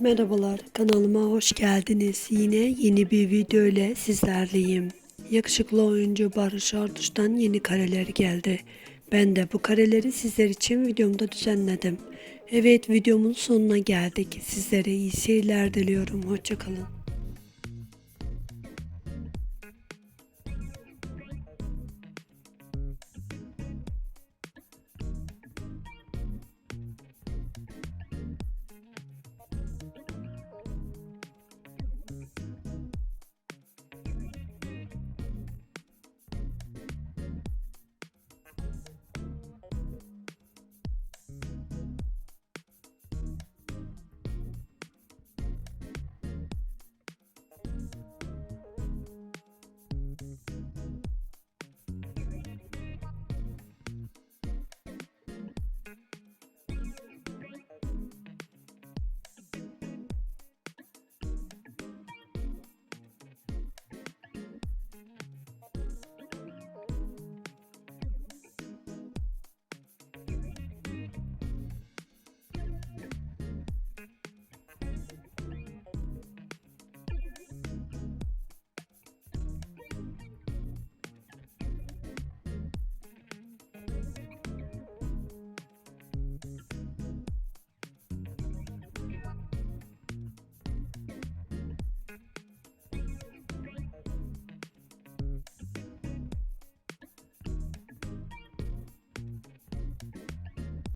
Merhabalar kanalıma hoş geldiniz. Yine yeni bir video ile sizlerleyim. Yakışıklı oyuncu Barış Arduç'tan yeni kareler geldi. Ben de bu kareleri sizler için videomda düzenledim. Evet videomun sonuna geldik. Sizlere iyi seyirler diliyorum. Hoşçakalın.